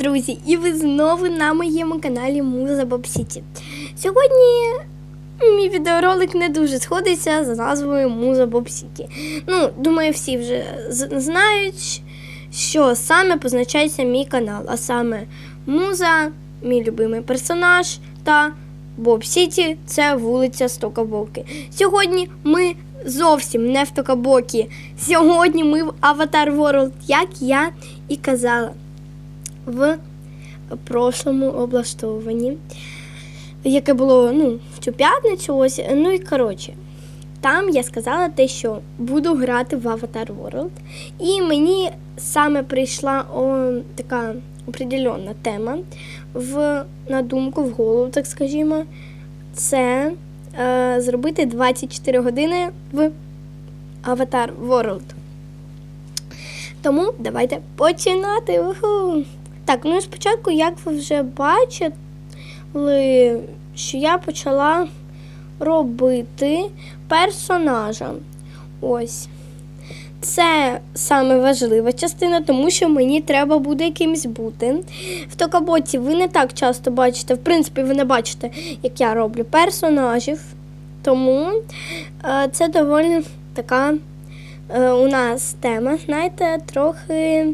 друзі! І ви знову на моєму каналі Муза Боб Сіті. Сьогодні мій відеоролик не дуже сходиться за назвою Муза Боб Сіті. Ну, думаю, всі вже знають, що саме позначається мій канал, а саме Муза, мій любимий персонаж та Боб Сіті це вулиця Стокабоки. Сьогодні ми зовсім не в Токабокі. Сьогодні ми в Аватар World, як я і казала в прошлому облаштованні, яке було ну, в цю п'ятницю. Ось. Ну і коротше, там я сказала те, що буду грати в Avatar World. І мені саме прийшла о, така определенна тема в, на думку, в голову, так скажімо, це е, зробити 24 години в Avatar World. Тому давайте починати. Уху. Так, ну і спочатку, як ви вже бачили, що я почала робити персонажа. Ось. Це саме важлива частина, тому що мені треба буде якимось бути. В Токаботі ви не так часто бачите, в принципі, ви не бачите, як я роблю персонажів. Тому е, це доволі така е, у нас тема, знаєте, трохи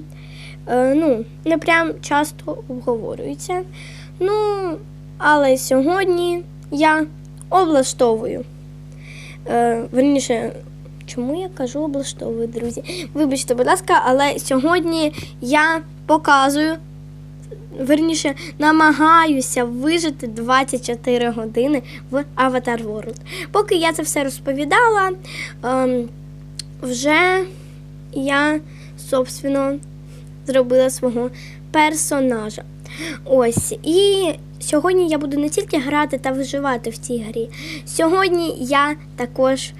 ну, не прям часто обговорюється. Ну, але сьогодні я облаштовую. Е, верніше, чому я кажу облаштовую, друзі? Вибачте, будь ласка, але сьогодні я показую. Верніше, намагаюся вижити 24 години в Avatar World. Поки я це все розповідала, ем, вже я, собственно, зробила свого персонажа. Ось. І сьогодні я буду не тільки грати та виживати в цій грі. Сьогодні я також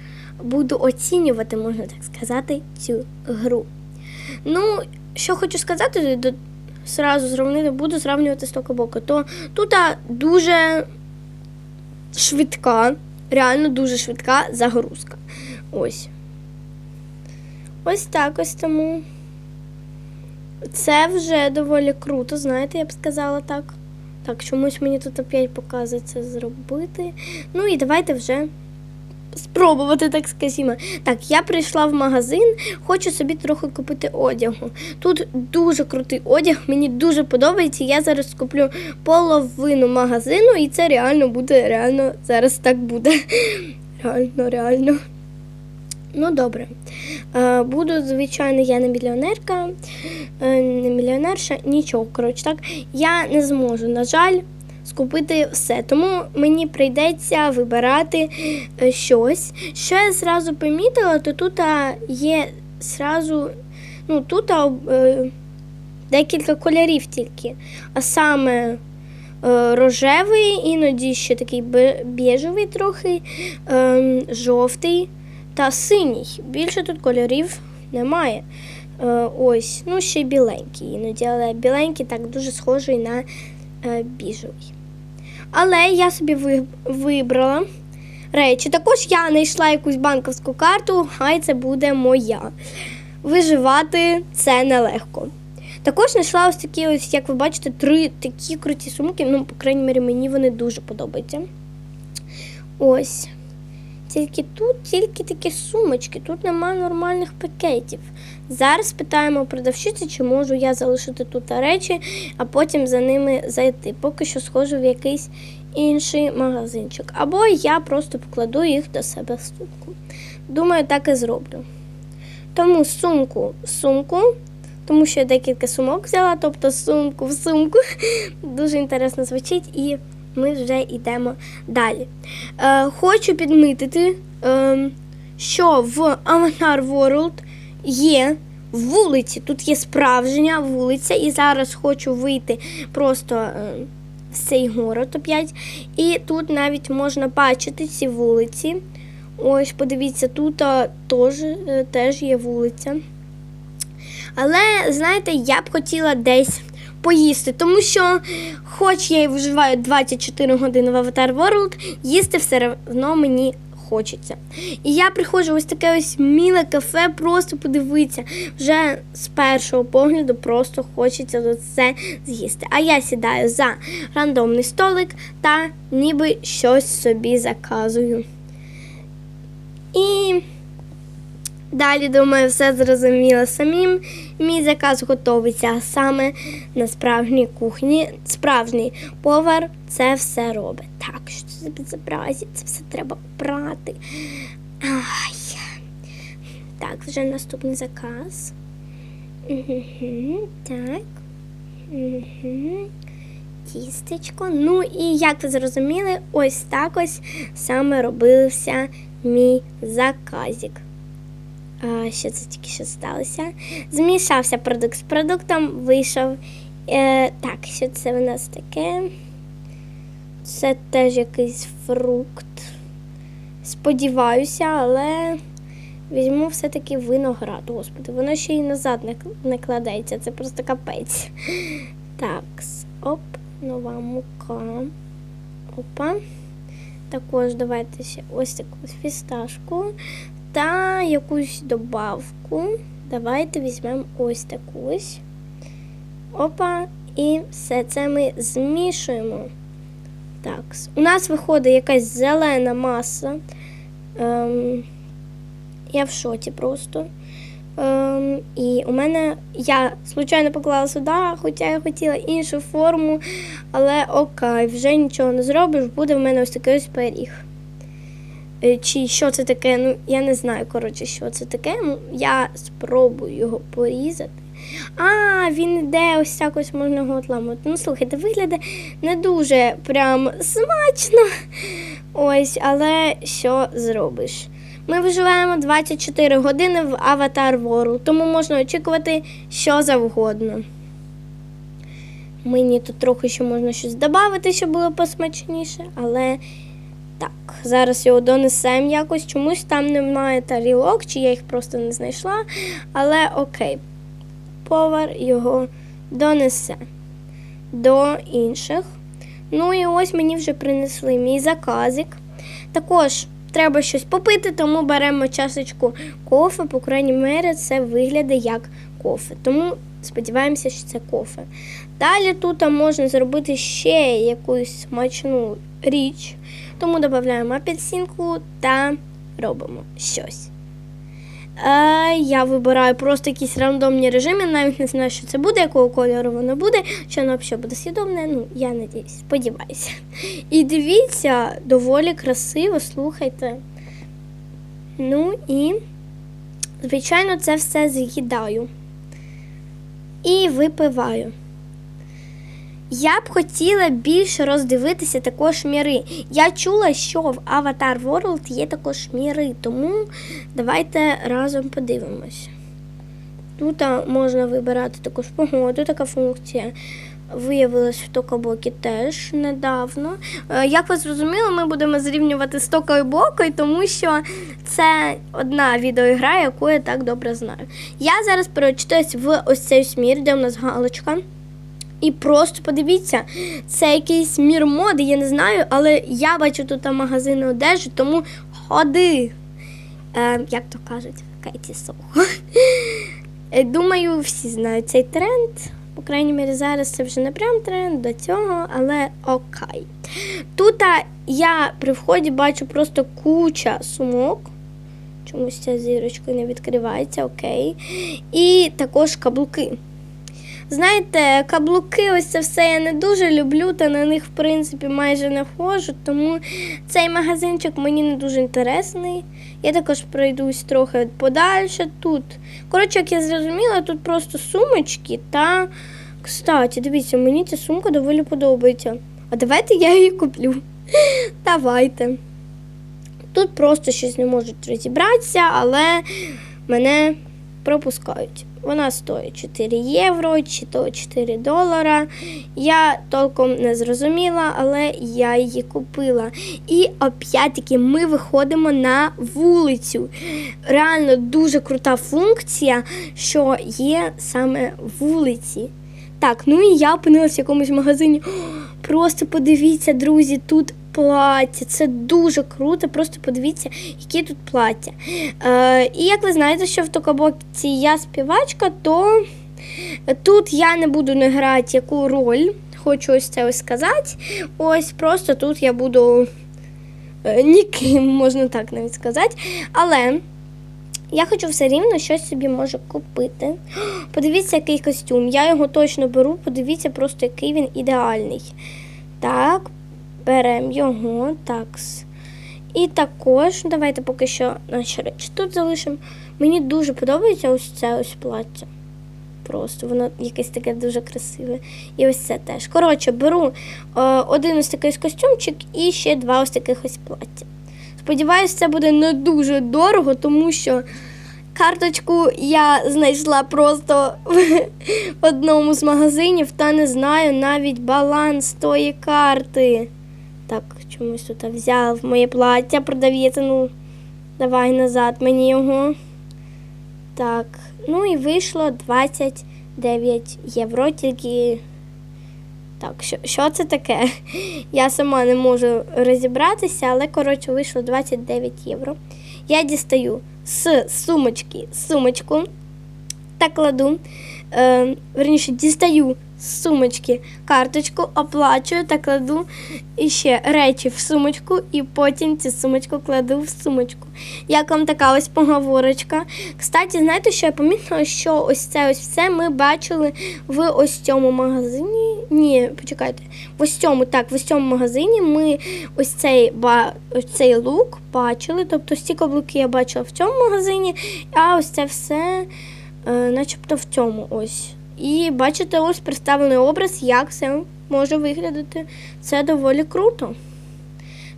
буду оцінювати, можна так сказати, цю гру. Ну, що хочу сказати, до, сразу зрівнити, буду зрівнювати з Токабока, то тут дуже швидка, реально дуже швидка загрузка. Ось. Ось так ось тому. Це вже доволі круто, знаєте, я б сказала так. Так, чомусь мені тут опять показує це зробити. Ну і давайте вже спробувати, так скажімо. Так, я прийшла в магазин, хочу собі трохи купити одягу. Тут дуже крутий одяг, мені дуже подобається. Я зараз куплю половину магазину, і це реально буде, реально зараз так буде. Реально, реально. Ну, добре. Е, Буду, звичайно, я не мільйонерка, е, не мільйонерша, нічого. Коротше, так, я не зможу, на жаль, скупити все. Тому мені прийдеться вибирати е, щось. Що я зразу помітила, то тут є зразу, ну, тут декілька кольорів тільки. А саме рожевий, іноді ще такий біжевий трохи, е, жовтий та синій. Більше тут кольорів немає. Е, ось, ну ще й біленький іноді, але біленький так дуже схожий на е, біжевий. Але я собі вибрала речі. Також я знайшла якусь банківську карту, хай це буде моя. Виживати це нелегко. Також знайшла ось такі, ось, як ви бачите, три такі круті сумки. Ну, по крайній мірі, мені вони дуже подобаються. Ось. Тільки тут тільки такі сумочки, тут немає нормальних пакетів. Зараз питаємо продавщиці, чи можу я залишити тут речі, а потім за ними зайти. Поки що схожу в якийсь інший магазинчик. Або я просто покладу їх до себе в сумку. Думаю, так і зроблю. Тому сумку сумку, тому що я декілька сумок взяла, тобто сумку в сумку. Дуже інтересно звучить і ми вже йдемо далі. Е, хочу підмітити, е, що в Avatar World є вулиці. Тут є справжня вулиця, і зараз хочу вийти просто е, цей город опять. І тут навіть можна бачити ці вулиці. Ось, подивіться, тут а, теж, е, теж є вулиця. Але, знаєте, я б хотіла десь поїсти, тому що, хоч я і виживаю 24 години в Avatar World, їсти все одно мені хочеться. І я приходжу ось таке ось міле кафе, просто подивитися. Вже з першого погляду просто хочеться все з'їсти. А я сідаю за рандомний столик та ніби щось собі заказую. І далі, думаю, все зрозуміло самим. Мій заказ готовиться а саме на справжній кухні. Справжній повар це все робить. Так, що це безобразі? Це все треба брати. Ай. Так, вже наступний заказ. Так. Тістечко. Ну і як ви зрозуміли, ось так ось саме робився мій заказик. Що це тільки що сталося? Змішався продукт з продуктом, вийшов. Е, так, що це в нас таке? Це теж якийсь фрукт. Сподіваюся, але візьму все-таки виноград. Господи, воно ще й назад не, не кладеться, це просто капець. Так, оп, нова мука. Опа. Також давайте ще ось таку фісташку та якусь добавку. Давайте візьмемо ось таку. Опа, і все це ми змішуємо. Так, у нас виходить якась зелена маса. Ем, я в шоті просто. Ем, і у мене я случайно поклала сюди, хоча я хотіла іншу форму, але окей, вже нічого не зробиш, буде в мене ось такий ось пиріг. Е, Чи що це таке? Ну, я не знаю, коротше, що це таке. Ну, Я спробую його порізати. А, він іде ось так ось можна його отламувати. Ну, слухайте, виглядає не дуже прям смачно. Ось, але що зробиш? Ми виживаємо 24 години в Аватар World, тому можна очікувати що завгодно. Мені тут трохи ще можна щось додати, щоб було посмачніше, але так, зараз його донесемо якось. Чомусь там немає тарілок, чи я їх просто не знайшла. Але окей, повар його донесе до інших. Ну і ось мені вже принесли мій заказик. Також треба щось попити, тому беремо чашечку кофе. По крайній мірі, це виглядає як кофе. Тому сподіваємося, що це кофе. Далі тут можна зробити ще якусь смачну річ, тому додаємо апельсинку та робимо щось. Е, я вибираю просто якісь рандомні режими, навіть не знаю, що це буде, якого кольору воно буде, що воно взагалі буде свідомне. Ну, я надіюсь, сподіваюся. І дивіться, доволі красиво, слухайте. Ну і, звичайно, це все з'їдаю. І випиваю. Я б хотіла більше роздивитися також міри. Я чула, що в Avatar World є також міри, тому давайте разом подивимось. Тут можна вибирати також погоду, така функція. Виявилась в Токабокі теж недавно. Е, Як ви зрозуміли, ми будемо зрівнювати з Токабокою, тому що це одна відеоігра, яку я так добре знаю. Я зараз перечитаюсь в ось цей смір, де у нас галочка. І просто подивіться, це якийсь мір моди, я не знаю, але я бачу тут магазини одежі, тому ходи. Е, як то кажуть, Кеті Сохо. Е, Думаю, всі знають цей тренд. По крайній мірі, зараз це вже не прям тренд до цього, але окей. Тут я при вході бачу просто куча сумок. Чомусь ця зірочка не відкривається, окей. І також каблуки. Знаєте, каблуки, ось це все я не дуже люблю, та на них, в принципі, майже не ходжу, тому цей магазинчик мені не дуже інтересний. Я також пройдусь трохи подальше тут. Коротше, як я зрозуміла, тут просто сумочки та. Кстати, дивіться, мені ця сумка доволі подобається. А давайте я її куплю. Давайте. Тут просто щось не можуть розібратися, але мене пропускають. Вона стоїть 4 євро чи то 4 долара. Я толком не зрозуміла, але я її купила. І опять-таки ми виходимо на вулицю. Реально дуже крута функція, що є саме вулиці. Так, ну і я опинилася в якомусь магазині. Просто подивіться, друзі, тут плаття. Це дуже круто. Просто подивіться, які тут плаття. Е, і як ви знаєте, що в Токабоці я співачка, то тут я не буду не грати яку роль. Хочу ось це ось сказати. Ось просто тут я буду е, ніким, можна так навіть сказати. Але я хочу все рівно щось собі може купити. Подивіться, який костюм. Я його точно беру. Подивіться просто, який він ідеальний. Так, беремо його. Такс. І також, давайте поки що наші речі тут залишимо. Мені дуже подобається ось це ось плаття. Просто воно якесь таке дуже красиве. І ось це теж. Коротше, беру е, один ось такий костюмчик і ще два ось таких ось плаття. Сподіваюсь, це буде не дуже дорого, тому що карточку я знайшла просто в одному з магазинів та не знаю навіть баланс тої карти. Так, чомусь тут взяв моє плаття, продавець, ну давай назад мені його. Так, ну і вийшло 29 євро, тільки. Так, що, що це таке? Я сама не можу розібратися, але коротше вийшло 29 євро. Я дістаю з сумочки сумочку та кладу, е, верніше, дістаю сумочки карточку, оплачую та кладу іще речі в сумочку, і потім цю сумочку кладу в сумочку. Як вам така ось поговорочка? Кстати, знаєте, що я помітила, що ось це ось все ми бачили в ось цьому магазині. Ні, почекайте, в ось цьому, так, в ось цьому магазині ми ось цей, ба, ось цей лук бачили. Тобто ці каблуки я бачила в цьому магазині, а ось це все е, начебто в цьому ось. І бачите, ось представлений образ, як це може виглядати. Це доволі круто.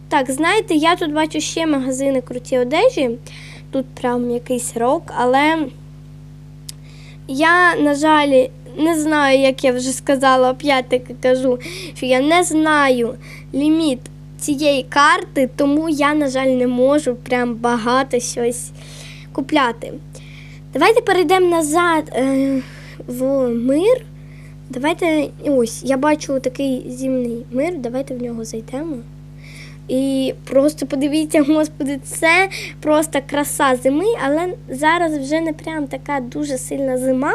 Так, знаєте, я тут бачу ще магазини круті одежі. Тут прям якийсь рок, але я, на жаль, не знаю, як я вже сказала, опять таки кажу, що я не знаю ліміт цієї карти, тому я, на жаль, не можу прям багато щось купляти. Давайте перейдемо назад е, в мир. Давайте ось, я бачу такий зімний мир, давайте в нього зайдемо. І просто подивіться, господи, це просто краса зими, але зараз вже не прям така дуже сильна зима.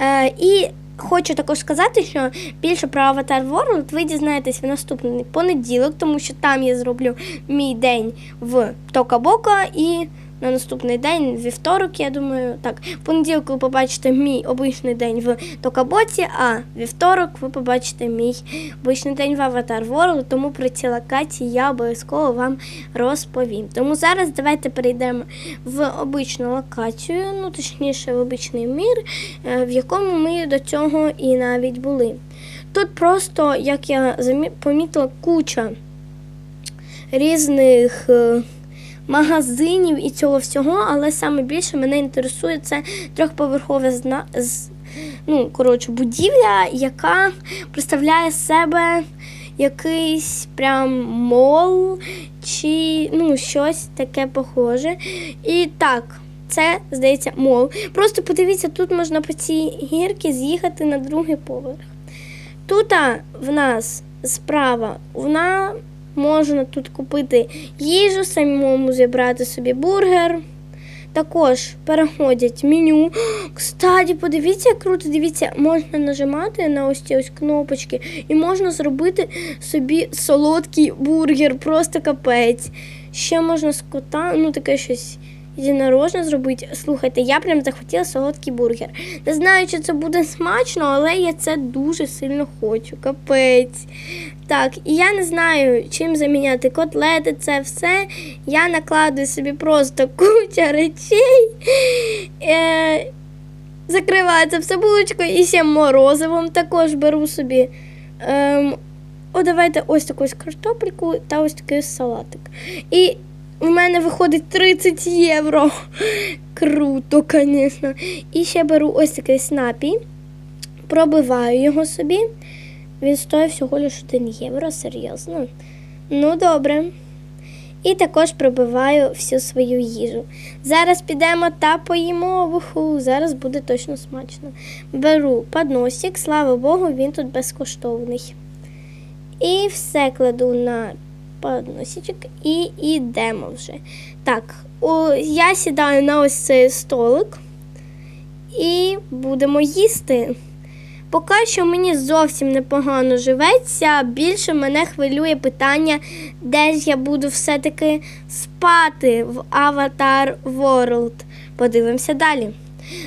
Е, і хочу також сказати, що більше про Avatar World ви дізнаєтесь в наступний понеділок, тому що там я зроблю мій день в Токабока і на наступний день, вівторок, я думаю, так, в понеділок ви побачите мій обичний день в Токабоці, а вівторок ви побачите мій обичний день в Avatar World, тому про ці локації я обов'язково вам розповім. Тому зараз давайте перейдемо в обичну локацію, ну точніше в обичний мір, е, в якому ми до цього і навіть були. Тут просто, як я помітила, куча різних. Магазинів і цього всього, але саме більше мене інтересує це трьохповерхова зна... ну, коротше, будівля, яка представляє себе якийсь прям мол чи ну, щось таке похоже. І так. Це, здається, мол. Просто подивіться, тут можна по цій гірці з'їхати на другий поверх. Тут в нас справа вона можна тут купити їжу, самому зібрати собі бургер. Також переходять меню. Кстати, подивіться, як круто, дивіться, можна нажимати на ось ці ось кнопочки і можна зробити собі солодкий бургер, просто капець. Ще можна з кота, ну таке щось єдинорожне зробити. Слухайте, я прям захотіла солодкий бургер. Не знаю, чи це буде смачно, але я це дуже сильно хочу. Капець. Так, і я не знаю, чим заміняти котлети, це все. Я накладую собі просто куча речей. Е, закриваю це все булочкою і ще морозивом також беру собі. Ем, о, давайте ось таку картопельку та ось такий салатик. І у мене виходить 30 євро. Круто, звісно. І ще беру ось такий снапій, пробиваю його собі. Він стоїть всього лише 1 євро, серйозно. Ну, добре. І також пробиваю всю свою їжу. Зараз підемо та поїмо вуху. Зараз буде точно смачно. Беру подносик, слава Богу, він тут безкоштовний. І все кладу на подносичок і йдемо вже. Так, о, я сідаю на ось цей столик і будемо їсти. Поки що мені зовсім непогано живеться. Більше мене хвилює питання, де ж я буду все-таки спати в Avatar World. Подивимося далі.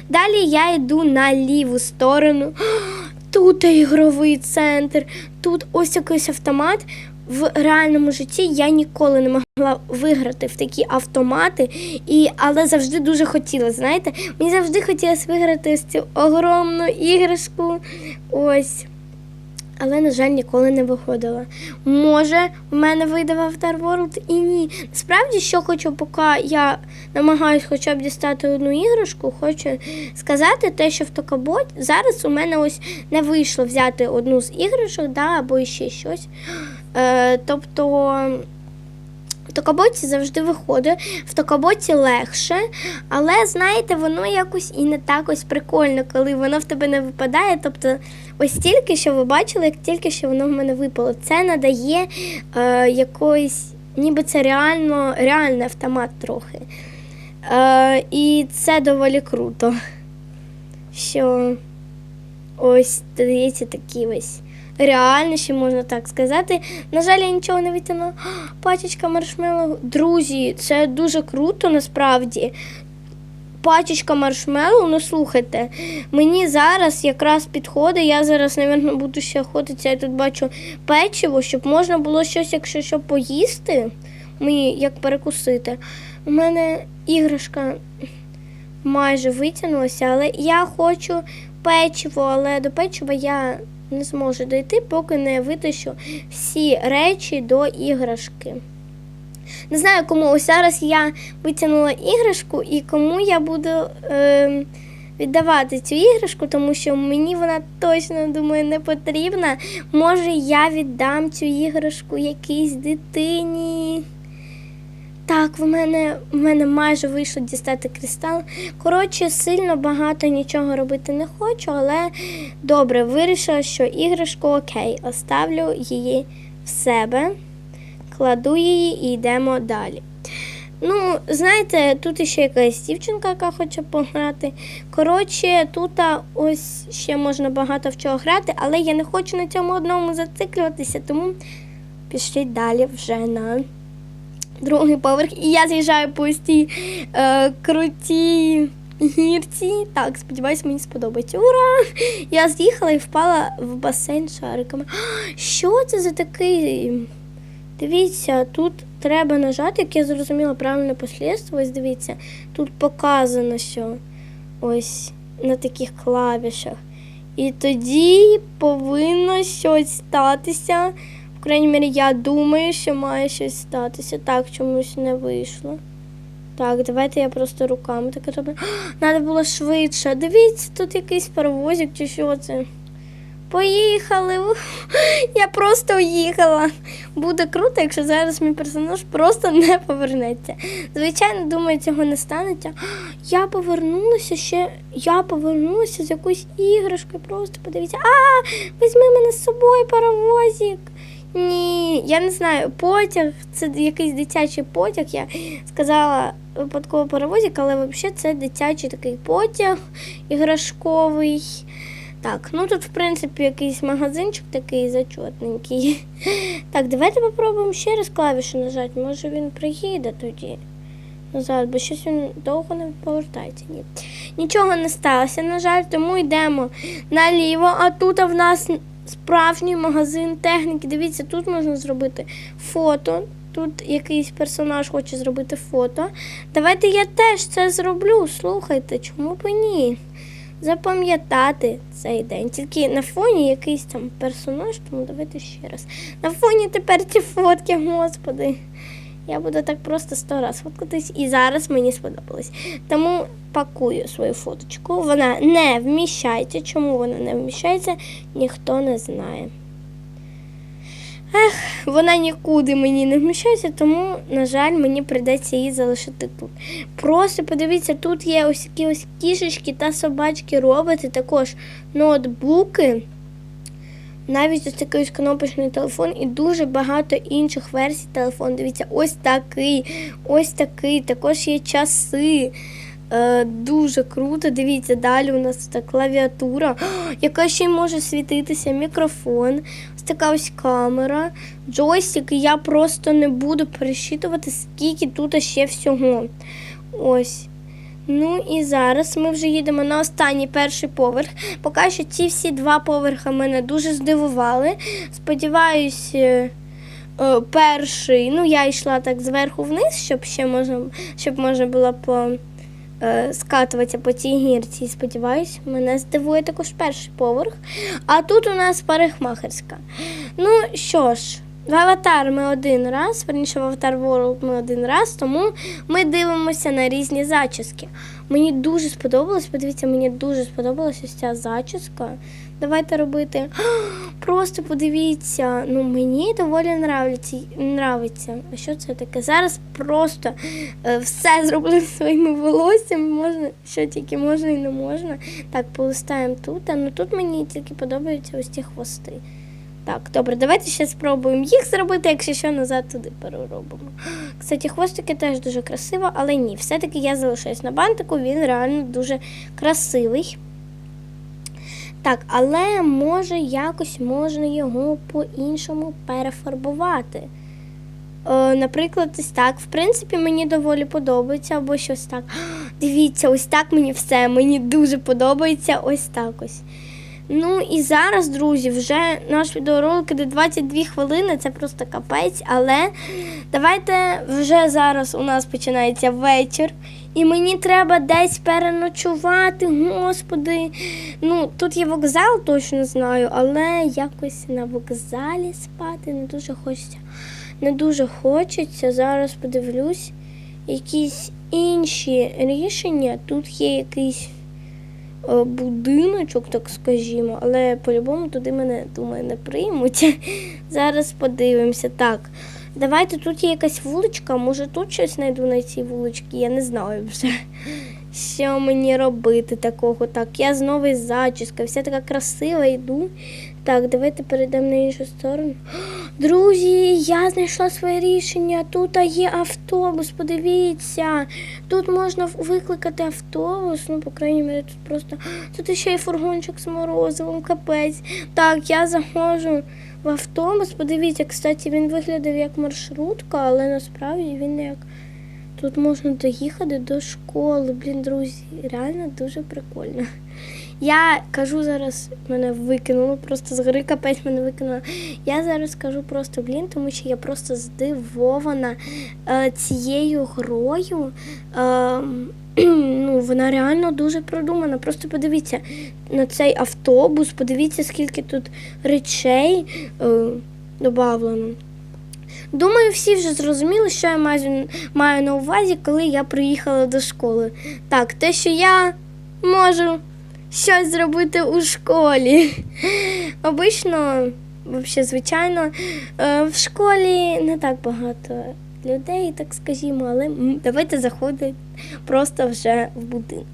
Далі я йду на ліву сторону. Тут ігровий центр, тут ось якийсь автомат. В реальному житті я ніколи не могла виграти в такі автомати, і, але завжди дуже хотіла. Знаєте, мені завжди хотілося виграти ось цю огромну іграшку. Ось. Але, на жаль, ніколи не виходила. Може, в мене вийде в Avatar World і ні. Насправді, що хочу, поки я намагаюся хоча б дістати одну іграшку, хочу сказати те, що в Токабот зараз у мене ось не вийшло взяти одну з іграшок, да, або ще щось. Е, тобто. В токаботі завжди виходить, в токаботі легше, але знаєте, воно якось і не так ось прикольно, коли воно в тебе не випадає. Тобто, ось тільки що ви бачили, як тільки що воно в мене випало. Це надає е, якоїсь, ніби це реально реальний автомат трохи. Е, і це доволі круто. Що ось дивіться такі ось реальніші, можна так сказати. На жаль, я нічого не витягнула. Пачечка маршмеллоу. Друзі, це дуже круто насправді. Пачечка маршмеллоу, ну слухайте, мені зараз якраз підходить. Я зараз, мабуть, буду ще охотитися. Я тут бачу печиво, щоб можна було щось, якщо що, поїсти. Мені як перекусити. У мене іграшка майже витягнулася, але я хочу печиво, але до печива я не зможу дойти, поки не витащу всі речі до іграшки. Не знаю, кому ось зараз я витягнула іграшку і кому я буду е, віддавати цю іграшку, тому що мені вона точно думаю не потрібна. Може, я віддам цю іграшку якійсь дитині. Так, в мене, в мене майже вийшло дістати кристал. Коротше, сильно багато нічого робити не хочу, але добре, вирішила, що іграшку окей, оставлю її в себе, кладу її і йдемо далі. Ну, знаєте, тут ще якась дівчинка, яка хоче пограти. Коротше, тут ось ще можна багато в чого грати, але я не хочу на цьому одному зациклюватися, тому пішли далі вже на другий поверх. І я з'їжджаю по ось цій е, крутій гірці. Так, сподіваюся, мені сподобається. Ура! Я з'їхала і впала в басейн шариками. Що це за такий? Дивіться, тут треба нажати, як я зрозуміла правильне послідство. Ось дивіться, тут показано, що ось на таких клавішах. І тоді повинно щось статися. Крайній мірі, я думаю, що має щось статися. Так, чомусь не вийшло. Так, давайте я просто руками таке роблю. Треба було швидше. Дивіться, тут якийсь паровозик чи що це. Поїхали. Я просто уїхала. Буде круто, якщо зараз мій персонаж просто не повернеться. Звичайно, думаю, цього не станеться. Я повернулася ще. Я повернулася з якоюсь іграшкою. Просто подивіться. А, візьми мене з собою, паровозик. Ні, я не знаю, потяг, це якийсь дитячий потяг. Я сказала випадково паровозик, але взагалі це дитячий такий потяг іграшковий. Так, ну тут, в принципі, якийсь магазинчик такий зачотненький. Так, давайте попробуємо ще раз клавішу нажати. Може він приїде тоді назад, бо щось він довго не повертається. Ні. Нічого не сталося, на жаль, тому йдемо наліво, а тут в нас справжній магазин техніки. Дивіться, тут можна зробити фото. Тут якийсь персонаж хоче зробити фото. Давайте я теж це зроблю. Слухайте, чому б і ні? Запам'ятати цей день. Тільки на фоні якийсь там персонаж, тому давайте ще раз. На фоні тепер ці фотки, господи. Я буду так просто сто раз фоткатись, і зараз мені сподобалось. Тому пакую свою фоточку. Вона не вміщається. Чому вона не вміщається, ніхто не знає. Ех, вона нікуди мені не вміщається, тому, на жаль, мені прийдеться її залишити тут. Просто подивіться, тут є ось такі ось кішечки та собачки, роботи, також ноутбуки. Навіть ось такий кнопочний телефон і дуже багато інших версій телефону. Дивіться, ось такий, ось такий, також є часи. Е, дуже круто. Дивіться, далі у нас та клавіатура, яка ще й може світитися, мікрофон, ось така ось камера, джойстик. Я просто не буду пересчитувати, скільки тут ще всього. Ось. Ну і зараз ми вже їдемо на останній перший поверх. Поки що ці всі два поверхи мене дуже здивували. Сподіваюсь, е, е, перший, ну я йшла так зверху вниз, щоб ще можна, щоб можна було по, е, скатуватися по цій гірці. Сподіваюсь, мене здивує також перший поверх. А тут у нас парикмахерська. Ну що ж. В аватар ми один раз, верніше в аватар World ми один раз, тому ми дивимося на різні зачіски. Мені дуже сподобалось, подивіться, мені дуже сподобалася ось ця зачіска. Давайте робити. Просто подивіться, ну мені доволі нравиться. А що це таке? Зараз просто е, все зроблю своїми волоссями, можна, що тільки можна і не можна. Так, полистаємо тут. А ну тут мені тільки подобаються ось ці хвости. Так, добре, давайте ще спробуємо їх зробити, якщо що назад туди переробимо. Кстати, хвостики теж дуже красиво, але ні, все-таки я залишаюсь на бантику, він реально дуже красивий. Так, але може якось можна його по-іншому перефарбувати. Е, наприклад, ось так. В принципі, мені доволі подобається, або щось так. Дивіться, ось так мені все. Мені дуже подобається ось так ось. Ну і зараз, друзі, вже наш відеоролик іде 22 хвилини, це просто капець. Але давайте вже зараз у нас починається вечір. І мені треба десь переночувати, господи. Ну, тут є вокзал, точно знаю, але якось на вокзалі спати не дуже хочеться. Не дуже хочеться. Зараз подивлюсь якісь інші рішення. Тут є якийсь будиночок, так скажімо, але по-любому туди мене, думаю, не приймуть. Зараз подивимося. Так, давайте тут є якась вуличка, може тут щось знайду на цій вуличці, я не знаю вже. Що мені робити такого? Так, я знову із зачіска, вся така красива йду. Так, давайте перейдемо на іншу сторону. Друзі, я знайшла своє рішення. Тут є автобус, подивіться. Тут можна викликати автобус. Ну, по крайній мірі, тут просто. Тут ще й фургончик з морозивом, капець. Так, я заходжу в автобус. Подивіться, кстати, він виглядав як маршрутка, але насправді він як. Тут можна доїхати до школи. Блін, друзі, реально дуже прикольно. Я кажу зараз, мене викинуло, просто з гори капець мене викинуло. Я зараз кажу просто блін, тому що я просто здивована е, цією грою. Е, ну, вона реально дуже продумана. Просто подивіться на цей автобус, подивіться, скільки тут речей е, додавлено. Думаю, всі вже зрозуміли, що я маю, маю на увазі, коли я приїхала до школи. Так, те, що я можу щось зробити у школі. Обично, взагалі, звичайно, е, в школі не так багато людей, так скажімо, але давайте заходити просто вже в будинок.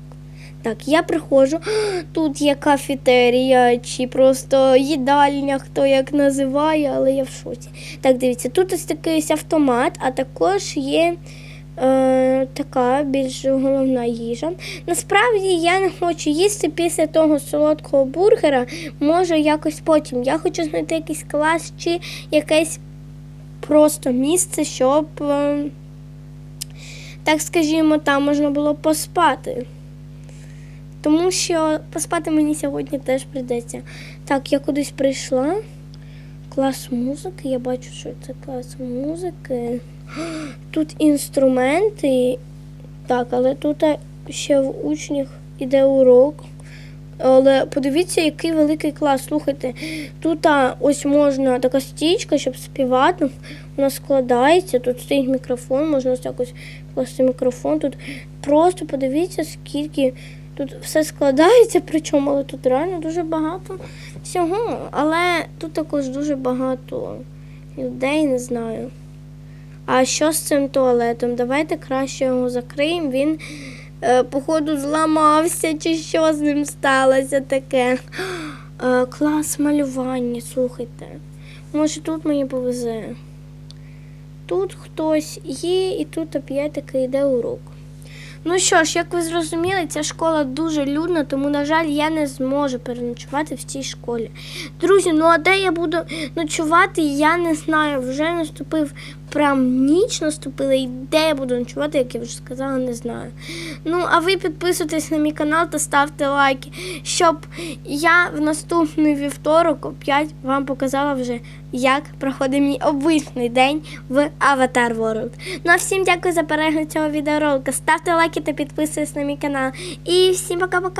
Так, я приходжу, тут є кафетерія чи просто їдальня, хто як називає, але я в шоці. Так, дивіться, тут ось такий автомат, а також є е, така більш головна їжа. Насправді я не хочу їсти після того солодкого бургера, може якось потім. Я хочу знайти якийсь клас чи якесь просто місце, щоб, е, так скажімо, там можна було поспати. Тому що поспати мені сьогодні теж прийдеться. Так, я кудись прийшла. Клас музики. Я бачу, що це клас музики. Тут інструменти. Так, але тут ще в учнях іде урок. Але подивіться, який великий клас. Слухайте, тут ось можна така стічка, щоб співати. Вона складається, тут стоїть мікрофон, можна ось якось класти мікрофон. Тут просто подивіться, скільки тут все складається, причому, але тут реально дуже багато всього. Але тут також дуже багато людей, не знаю. А що з цим туалетом? Давайте краще його закриємо. Він, е, походу, зламався, чи що з ним сталося таке. Е, клас малювання, слухайте. Може тут мені повезе. Тут хтось є, і тут опять таки йде урок. Ну що ж, як ви зрозуміли, ця школа дуже людна, тому, на жаль, я не зможу переночувати в цій школі. Друзі, ну а де я буду ночувати, я не знаю. Вже наступив прям ніч наступила, і де я буду ночувати, як я вже сказала, не знаю. Ну, а ви підписуйтесь на мій канал та ставте лайки, щоб я в наступний вівторок опять вам показала вже, як проходить мій обичний день в Avatar World. Ну а всім дякую за перегляд цього відеоролика. Ставте лайки та підписуйтесь на мій канал. І всім пока-пока.